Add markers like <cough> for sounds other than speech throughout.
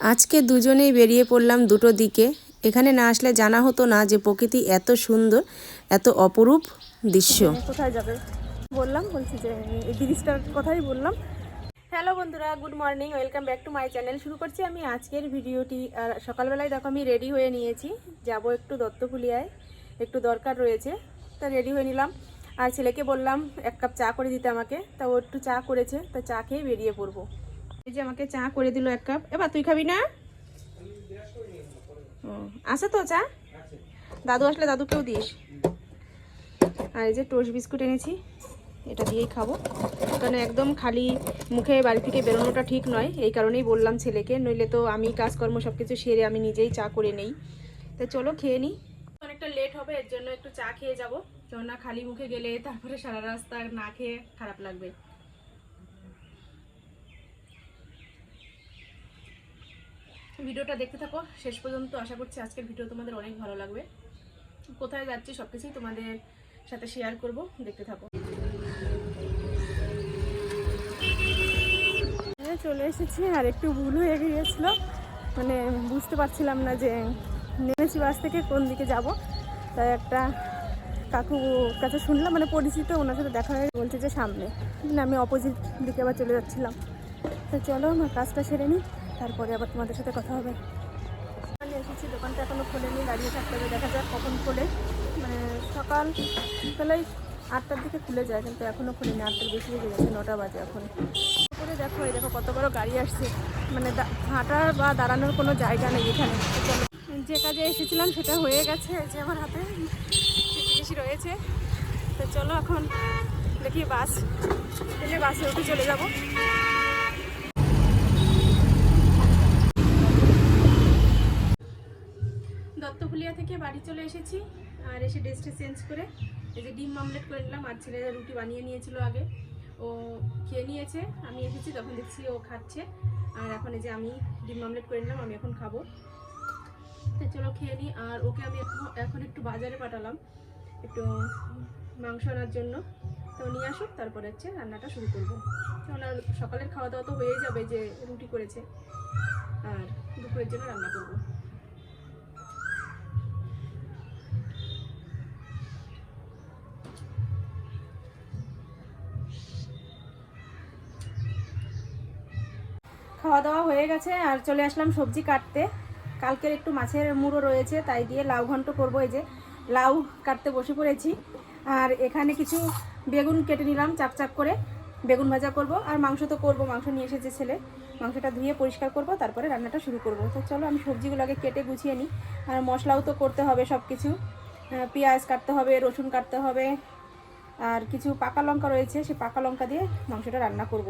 আজকে দুজনেই বেরিয়ে পড়লাম দুটো দিকে। এখানে না আসলে জানা হতো না যে প্রকৃতি এত সুন্দর, এত অপরূপ দৃশ্য। কোথায় যাবে? বললাম, বলছি যে এই ব্রিজটার কথাই বললাম। হ্যালো বন্ধুরা, good morning, welcome back to my channel. শুরু করছি আমি আজকের ভিডিওটি। আর সকালবেলায় দেখো আমি রেডি হয়ে নিয়েছি। যাব একটু দত্তকুলিয়ায় একটু দরকার রয়েছে, তা রেডি হয়ে নিলাম। আর ছেলেকে বললাম, এক কাপ চা করে দিতে আমাকে, তা ও একটু চা করেছে, তা চা খেয়ে বেরিয়ে পড়ব। এই যে আমাকে চা করে দিল এক কাপ। এবার তুই খাবি না? ও, আছে তো চা? দাদু আসলে দাদুকেও দিস। আর এই যে টোস্ট বিস্কুট এনেছি এটা দিয়েই খাব। কারণ একদম খালি মুখে বাড়ি থেকে বেরোনোটা ঠিক নয় এই কারণেই বললাম ছেলেকে। নইলে তো আমি কাজকর্ম সব কিছু সেরে আমি নিজেই চা করে নেই। তো চলো খেয়ে নিই অনেকটা লেট হবে এর জন্য একটু চা খেয়ে যাব। কেননা খালি মুখে গেলে তারপরে সারা রাস্তা না খেয়ে খারাপ লাগবে। ভিডিওটা দেখতে থাকো। শেষ পর্যন্ত আশা করছি আজকের ভিডিও তোমাদের অনেক ভালো লাগবে। কোথায় যাচ্ছি সব কিছুই তোমাদের সাথে শেয়ার করব। দেখতে থাকো। হ্যাঁ চলে এসেছি আর একটু ভুল হয়ে গিয়েছিল। মানে বুঝতে পারছিলাম না যে নেমেছি বাস থেকে কোন দিকে যাব। তাই একটা কাকু কাছে শুনলাম মানে পরিচিত, ওনার সাথে দেখা হয়ে বলছে যে সামনে। আমি অপোজিট দিকে আবার চলে যাচ্ছিলাম। তো চলো আমার কাজটা সেরে নিই। তারপরে আবার তোমাদের সাথে কথা হবে। আমি এসেছি, দোকানটা এখনও খোলেনি, দাঁড়িয়ে থাকতে হবে, দেখা যাক কখন খোলে। মানে সকাল বেলায় আটটার দিকে খুলে যায়, কিন্তু এখনও খোলেনি, আটটার বেশি বেজে গেছে, নটা বাজে এখন। করে দেখো, এই দেখো কত বড় গাড়ি আসছে। মানে হাঁটার বা দাঁড়ানোর কোনো জায়গা নেই এখানে। যে কাজে এসেছিলাম সেটা হয়ে গেছে যে আমার হাতে জিনিস রয়েছে। তো চলো এখন দেখি বাস। বাসে উঠে চলে যাব। দত্তফুলিয়া থেকে বাড়ি চলে এসেছি আর এসে ড্রেসটা চেঞ্জ করে এই যে ডিম মামলেট করে নিলাম। আর ছেলে রুটি বানিয়ে নিয়েছিল আগে। ও খেয়ে নিয়েছে, আমি এসেছি, তখন দেখছি ও খাচ্ছে। আর এখন এই যে আমি ডিম মামলেট করে নিলাম, আমি এখন খাব। তো চলো খেয়ে নিই। আর ওকে আমি এখন একটু বাজারে পাঠালাম, একটু মাংস আনার জন্য। তো নিয়ে আসুক, তারপরে হচ্ছে রান্নাটা শুরু করব। কেননা সকালের খাওয়া দাওয়া তো হয়ে যাবে যে রুটি করেছে। আর দুপুরের জন্য রান্না করব। খাওয়া দাওয়া হয়ে গেছে আর চলে আসলাম সবজি কাটতে। কালকের একটু মাছের মুড়ো রয়েছে, তাই দিয়ে লাউ ঘন্ট করব এই যে। লাউ কাটতে বসে পড়েছি। আর এখানে কিছু বেগুন কেটে নিলাম চাপ চাপ করে। বেগুন ভাজা করব আর মাংস তো করব, মাংস নিয়ে এসেছে ছেলে। মাংসটা ধুয়ে পরিষ্কার করব, তারপরে রান্নাটা শুরু করব। তো চলো আমি সবজিগুলো আগে কেটে গুছিয়ে নিই। আর মশলাও তো করতে হবে সব কিছু পেঁয়াজ কাটতে হবে, রসুন কাটতে হবে। আর কিছু পাকা লঙ্কা রয়েছে, সে পাকা লঙ্কা দিয়ে মাংসটা রান্না করব।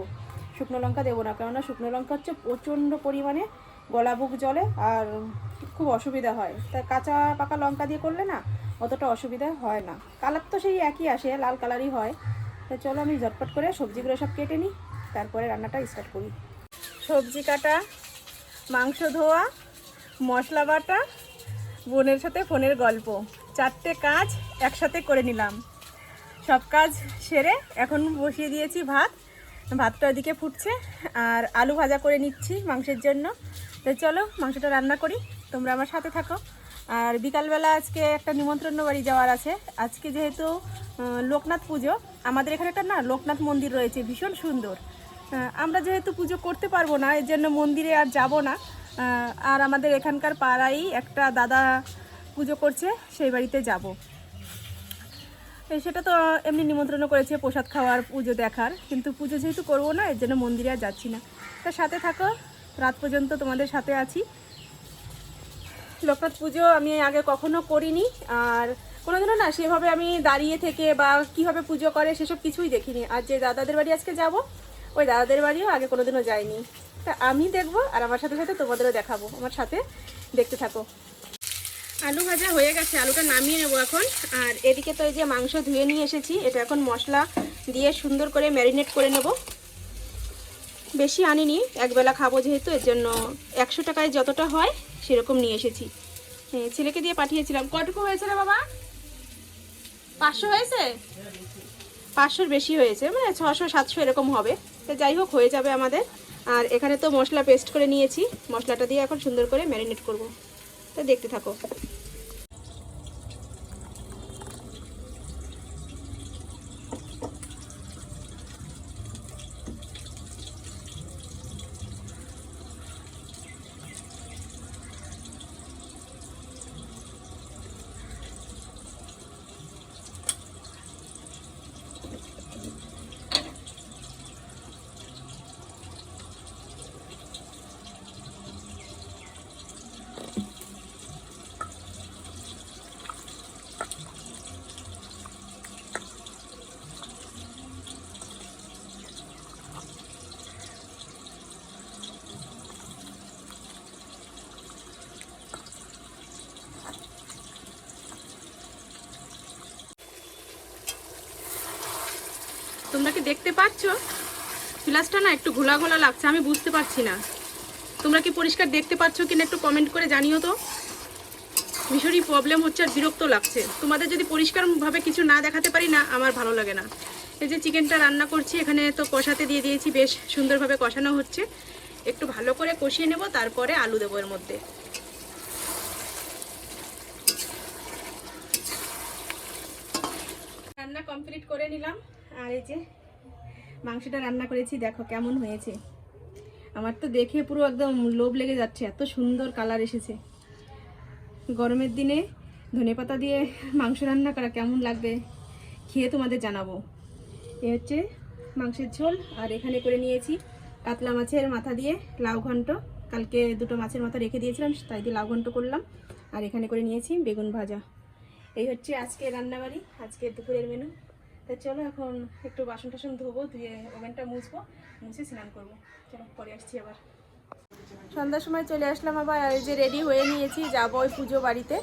শুকনো লঙ্কা দেবো না, কেননা শুকনো লঙ্কা হচ্ছে প্রচণ্ড পরিমাণে গলা বুক জলে আর খুব অসুবিধা হয়। তা কাঁচা পাকা লঙ্কা দিয়ে করলে না অতটা অসুবিধা হয় না। কালার তো সেই একই আসে, লাল কালারই হয়। তো চলো আমি ঝটপট করে সবজিগুলো সব কেটে নিই, তারপরে রান্নাটা স্টার্ট করি। সবজি কাটা, মাংস ধোয়া, মশলা বাটা, বোনের সাথে ফোনের গল্প। চারটে কাজ একসাথে করে নিলাম। সব কাজ সেরে এখন বসিয়ে দিয়েছি ভাত। ভাতটা ওদিকে ফুটছে আর আলু ভাজা করে নিচ্ছি মাংসের জন্য। তো চলো, মাংসটা রান্না করি। তোমরা আমার সাথে থাকো। আর বিকালবেলা আজকে একটা নিমন্ত্রণ বাড়ি যাওয়ার আছে। আজকে যেহেতু লোকনাথ পুজো, আমাদের এখানে একটা না লোকনাথ মন্দির রয়েছে, ভীষণ সুন্দর। আমরা যেহেতু পুজো করতে পারব না, এর জন্য মন্দিরে আর যাব না। আর আমাদের এখানকার পাড়াই একটা দাদা পুজো করছে, সেই বাড়িতে যাব। সেটা তো এমনি নিমন্ত্রণ করেছে প্রসাদ খাওয়ার, পুজো দেখার। কিন্তু পুজো যেহেতু করব না, এর জন্য মন্দিরে আর যাচ্ছি না। তার সাথে থাকো, রাত পর্যন্ত তোমাদের সাথে আছি। লোকনাথ পুজো আমি আগে কখনো করিনি, আর কোনোদিনও না সেভাবে আমি দাঁড়িয়ে থেকে বা কীভাবে পুজো করে সেসব কিছুই দেখিনি। আর যে দাদাদের বাড়ি আজকে যাব, ওই দাদাদের বাড়িও আগে কোনোদিনও যাইনি। তা আমি দেখব, আর আমার সাথে সাথে তোমাদেরও দেখাবো। আমার সাথে দেখতে থাকো। আলু ভাজা হয়ে গেছে, আলুটা নামিয়ে নেব এখন। আর এদিকে তো এই যে মাংস ধুয়ে নিয়ে এসেছি, এটা এখন মশলা দিয়ে সুন্দর করে ম্যারিনেট করে নেব। বেশি আনিনি, একবেলা খাব যেহেতু, এর জন্য একশো টাকায় যতটা হয় সেরকম নিয়ে এসেছি। ছেলেকে দিয়ে পাঠিয়েছিলাম। কটুকু হয়েছে রে বাবা? পাঁচশো হয়েছে? পাঁচশোর বেশি হয়েছে মানে ছশো, সাতশো এরকম হবে। তো যাই হোক, হয়ে যাবে আমাদের। আর এখানে তো মশলা পেস্ট করে নিয়েছি। মশলাটা দিয়ে এখন সুন্দর করে ম্যারিনেট করব। তো দেখতে থাকো। তোমরা কি দেখতে পাচ্ছ? ফ্লাসটা না একটু ঘোলা ঘোলা লাগছে, আমি বুঝতে পারছি না। তোমরা কি পরিষ্কার দেখতে পাচ্ছ কিনা একটু কমেন্ট করে জানিও তো। ভীষণই প্রবলেম হচ্ছে আর বিরক্ত লাগছে। তোমাদের যদি পরিষ্কারভাবে কিছু না দেখাতে পারি না, আমার ভালো লাগে না। এই যে চিকেনটা রান্না করছি, এখানে তো কষাতে দিয়ে দিয়েছি, বেশ সুন্দরভাবে কষানো হচ্ছে। একটু ভালো করে কষিয়ে নেব, তারপরে আলু দেবো এর মধ্যে। রান্না কমপ্লিট করে নিলাম। আর এই যে মাংসটা রান্না করেছি, দেখো কেমন হয়েছে। আমার তো দেখে পুরো একদম লোভ লেগে যাচ্ছে, এত সুন্দর কালার এসেছে। গরমের দিনে ধনেপাতা দিয়ে মাংস রান্না করা কেমন লাগবে, খেয়ে তোমাদের জানাব। এ হচ্ছে মাংসের ঝোল, আর এখানে করে নিয়েছি কাতলা মাছের মাথা দিয়ে লাউ ঘন্ট। কালকে দুটো মাছের মাথা রেখে দিয়েছিলাম, তাই দিয়ে লাউ ঘন্ট করলাম। আর এখানে করে নিয়েছি বেগুন ভাজা। এই হচ্ছে আজকে রান্নাবাড়ি আজকে দুপুরের মেনু তো চলো এখন একটু বাসন টাসন ধোবো, ধুয়ে ওভেনটা মুছবো, মুছে স্নান করব। চলো, পরে আসছি আবার। সন্ধ্যার সময় চলে আসলাম আবার এই যে রেডি হয়ে নিয়েছি, যাব ওই পুজো বাড়িতে।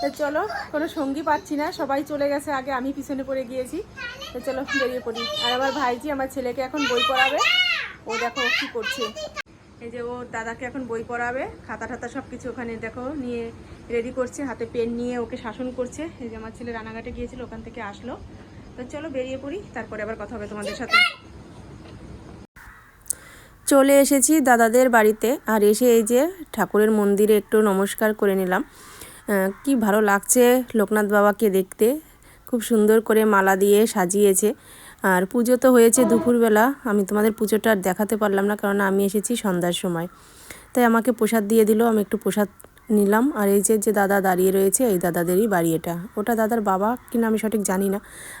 তো চলো, কোনো সঙ্গী পাচ্ছি না, সবাই চলে গেছে আগে, আমি পিছনে পড়ে গিয়েছি। তো চলো, বেরিয়ে পড়ি। আর আমার ভাইজি আমার ছেলেকে এখন বই পড়াবে। ও দেখো কি করছে। এই যে ও দাদাকে এখন বই পড়াবে, খাতা টাতা সব কিছু ওখানে দেখো নিয়ে রেডি করছে, হাতে পেন নিয়ে ওকে শাসন করছে। এই যে আমার ছেলে রানাঘাটে গিয়েছিল, ওখান থেকে আসলো। তো চলো বেরিয়ে পড়ি তারপরে আবার কথা হবে তোমাদের সাথে। চলে এসেছি দাদাদের বাড়িতে আর এসে এই যে ঠাকুরের মন্দিরে একটু নমস্কার করে নিলাম। কি ভালো লাগছে লোকনাথ বাবাকে দেখতে। খুব সুন্দর করে মালা দিয়ে সাজিয়েছে। আর পুজো তো হয়েছে দুপুরবেলা আমি তোমাদের পুজোটা আর দেখাতে পারলাম না কারণ আমি এসেছি সন্ধ্যার সময়। তাই আমাকে প্রসাদ দিয়ে দিল আমি একটু প্রসাদ নিলাম। আর এই যে যে দাদা দাঁড়িয়ে রয়েছে, এই দাদাদেরই বাড়ি এটা। ওটা দাদার বাবা কিনা আমি সঠিক জানি না।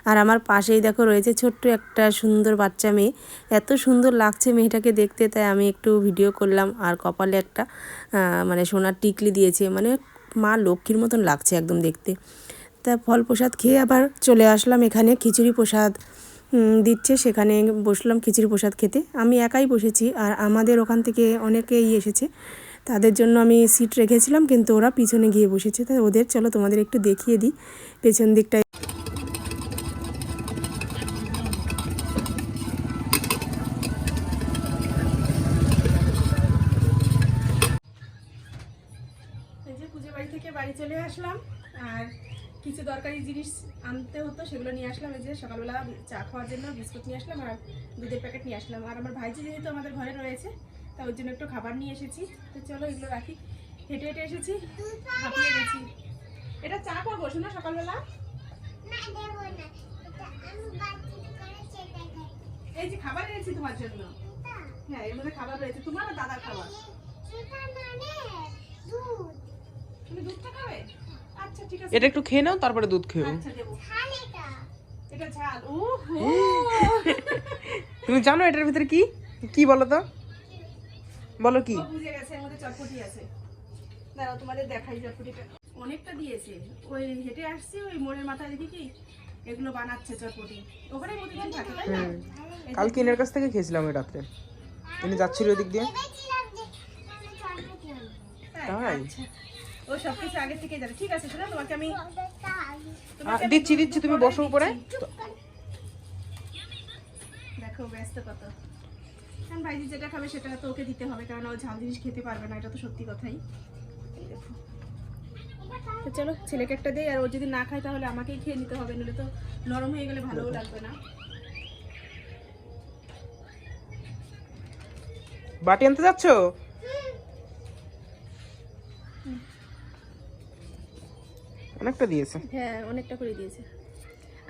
আর আমার পাশেই দেখো রয়েছে ছোট্ট একটা সুন্দর বাচ্চা মেয়ে। এত সুন্দর লাগছে মেয়েটাকে দেখতে, তাই আমি একটু ভিডিও করলাম। আর কপালে একটা মানে সোনার টিকলি দিয়েছে। মানে মা লক্ষ্মীর মতন লাগছে একদম দেখতে। তা ফল প্রসাদ খেয়ে আবার চলে আসলাম এখানে খিচুড়ি প্রসাদ দিচ্ছে। সেখানে বসলাম খিচুড়ি প্রসাদ খেতে। আমি একাই বসেছি। আর আমাদের ওখান থেকে অনেকেই এসেছে। তাদের জন্য আমি সিট রেখেছিলাম, কিন্তু ওরা পিছনে গিয়ে বসেছে। তাই ওদের, চলো তোমাদের একটু দেখিয়ে দিই পেছন দিকটায়। বাড়ি চলে আসলাম, আর কিছু দরকারি জিনিস আনতে হতো, সেগুলো নিয়ে আসলাম। এই যে সকালবেলা চা খাওয়ার জন্য বিস্কুট নিয়ে আসলাম আর দুধের প্যাকেট নিয়ে আসলাম। আর আমার ভাইজি যেহেতু আমাদের ঘরে রয়েছে তা ওর জন্য একটু খাবার নিয়ে এসেছি। তো চলো এগুলো রাখি। হেঁটে হেঁটে এসেছি হাঁপিয়ে গেছি। এটা চা করব শোনা সকালবেলা। এই যে খাবার এনেছি তোমার জন্য। হ্যাঁ এর মধ্যে খাবার রয়েছে। তোমার আর দাদার খাবার? তুমি দুধটা খাবে? আচ্ছা ঠিক আছে। এটা একটু খেয়ে নাও তারপরে দুধ খেও আচ্ছা এটা ঝাল। ও <laughs> তুমি জানো এটার ভিতরে কি? কি বলো তো? বলো কি? বুঝে গেছে এর মধ্যে চটপটি আছে। দাঁড়াও তোমাদের দেখাই চটপটিটা। অনেকটা দিয়েছে। ওই হেঁটে আসছি ওই মোড়ের মাথায় দেখি কি এগুলো বানাচ্ছে চটপটি। ওখানে প্রতিদিন থাকে তাই না? কালকে এনার কাছ থেকে খেয়েছিলাম ওই রাত্রে। এনে যাচ্ছিল ওই দিক দিয়ে। তাই? তাই? আচ্ছা। ও সব কিছু আগে থেকে জানে। ঠিক আছে শোনো তোমাকে আমি দিচ্ছি দিচ্ছি তুমি বসো উপরে। দেখো ব্যস্ত কত। কারণ ভাইজি যেটা খাবে সেটা তো ওকে দিতে হবে কারণ ও ঝাল জিনিস খেতে পারবে না এটা তো সত্যি কথাই। তো চলো ছেলেকে একটা দেয় আর ও যদি না খায় তাহলে আমাকেই খেয়ে নিতে হবে নইলে তো নরম হয়ে গেলে ভালোও লাগবে না। বাটি আনতে যাচ্ছ? অনেকটা দিয়েছে। হ্যাঁ অনেকটা করে দিয়েছে।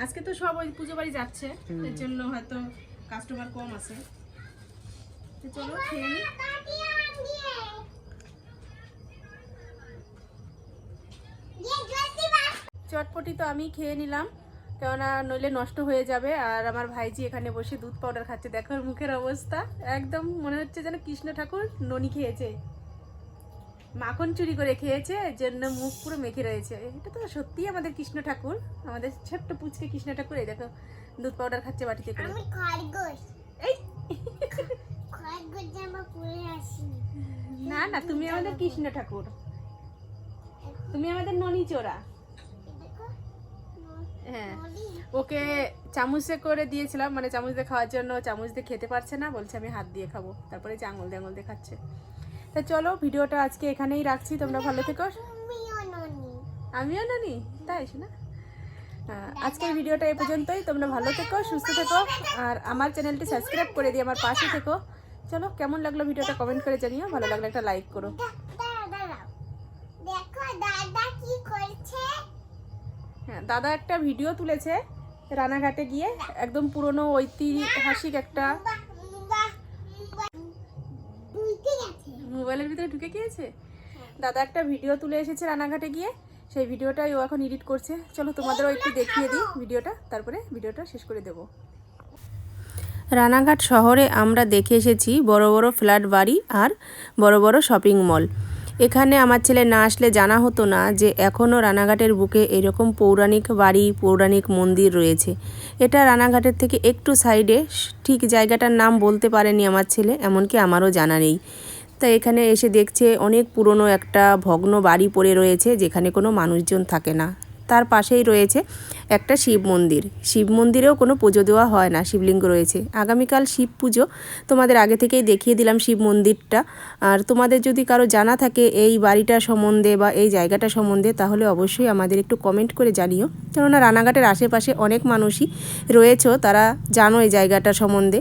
আজকে তো সব ওই পুজো বাড়ি যাচ্ছে এর জন্য হয়তো কাস্টমার কম আছে। তো চলো খেয়ে নিই চটপটি তো আমি খেয়ে নিলাম কেননা নইলে নষ্ট হয়ে যাবে আর আমার ভাইজি এখানে বসে দুধ পাউডার খাচ্ছে। দেখো মুখের অবস্থা একদম মনে হচ্ছে যেন কৃষ্ণ ঠাকুর ননি খেয়েছে। মাখন চুরি করে খেয়েছে এর জন্য মুখ পুরো মেখে রয়েছে। এটা তো সত্যিই আমাদের কৃষ্ণ ঠাকুর আমাদের ছোট্ট পুচকে কৃষ্ণ ঠাকুর এই দেখো দুধ পাউডার খাচ্ছে বাটিতে করে। খরগোশ। এই! না না, তুমি আমাদের কৃষ্ণ ঠাকুর। তুমি আমাদের ননি চোরা। হ্যাঁ ওকে চামচে করে দিয়েছিলাম মানে চামচ দিয়ে খাওয়ার জন্য চামচ দিয়ে খেতে পারছে না, বলছে আমি হাত দিয়ে খাব। তারপরে যে আঙুল দিয়ে দিয়ে খাচ্ছে। তা চলো, ভিডিওটা আজকে এখানেই রাখছি, তোমরা ভালো থেকো। আমিও নানি, তাই না আজকের ভিডিওটা এই পর্যন্তই, তোমরা ভালো থেকো, সুস্থ থেকো, আর আমার চ্যানেলটি সাবস্ক্রাইব করে দিয়ে আমার পাশে থেকো। চলো কেমন লাগল ভিডিওটা কমেন্ট করে জানিও ভালো লাগলে একটা লাইক করো। হ্যাঁ দাদা একটা ভিডিও তুলেছে রানাঘাটে গিয়ে একদম পুরনো ঐতিহাসিক একটা মোবাইলের ভিতরে ঢুকে গিয়েছে? দাদা একটা ভিডিও তুলে এসেছে রানাঘাটে গিয়ে সেই ভিডিওটাই ও এখন এডিট করছে। চলো তোমাদেরও একটু দেখিয়ে দিই ভিডিওটা তারপরে ভিডিওটা শেষ করে দেবো। রানাঘাট শহরে আমরা দেখে এসেছি বড় বড় ফ্ল্যাট বাড়ি আর বড় বড় শপিং মল। এখানে আমার ছেলে না আসলে জানা হতো না যে এখনও রানাঘাটের বুকে এরকম পৌরাণিক বাড়ি, পৌরাণিক মন্দির রয়েছে। এটা রানাঘাটের থেকে একটু সাইডে, ঠিক জায়গাটার নাম বলতে পারেনি আমার ছেলে, এমনকি আমারও জানা নেই। তাই এখানে এসে দেখছে অনেক পুরনো একটা ভগ্ন বাড়ি পড়ে রয়েছে, যেখানে কোনো মানুষজন থাকে না। তার পাশেই রয়েছে একটা শিব মন্দির। শিব মন্দিরেও কোনো পুজো দেওয়া হয় না, শিবলিঙ্গ রয়েছে। আগামীকাল শিব পুজো। তোমাদের আগে থেকেই দেখিয়ে দিলাম শিব মন্দিরটা। আর তোমাদের যদি কারও জানা থাকে এই বাড়িটা সম্বন্ধে বা এই জায়গাটা সম্বন্ধে, তাহলে অবশ্যই আমাদের একটু কমেন্ট করে জানিও। কেননা রানাঘাটের আশেপাশে অনেক মানুষই রয়েছে, তারা জানো এই জায়গাটা সম্বন্ধে।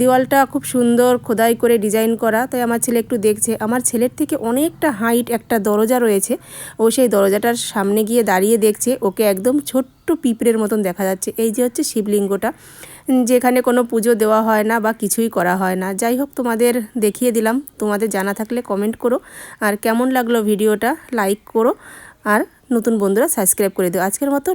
দেওয়ালটা খুব সুন্দর, খোদাই করে ডিজাইন করা, তাই আমার ছেলে একটু দেখছে। আমার ছেলের থেকে অনেকটা হাইট একটা দরজা রয়েছে। ও সেই দরজাটার সামনে গিয়ে দাঁড়িয়ে দেখছে। ওকে একদম ছোট্ট পিঁপড়ের মতন দেখা যাচ্ছে। এই যে হচ্ছে শিবলিঙ্গটা, যেখানে কোনো পুজো দেওয়া হয় না বা কিছুই করা হয় না। যাই হোক, তোমাদের দেখিয়ে দিলাম। তোমাদের জানা থাকলে কমেন্ট করো। আর কেমন লাগল ভিডিওটা লাইক করো। আর নতুন বন্ধুরা সাবস্ক্রাইব করে দিও। আজকের মতো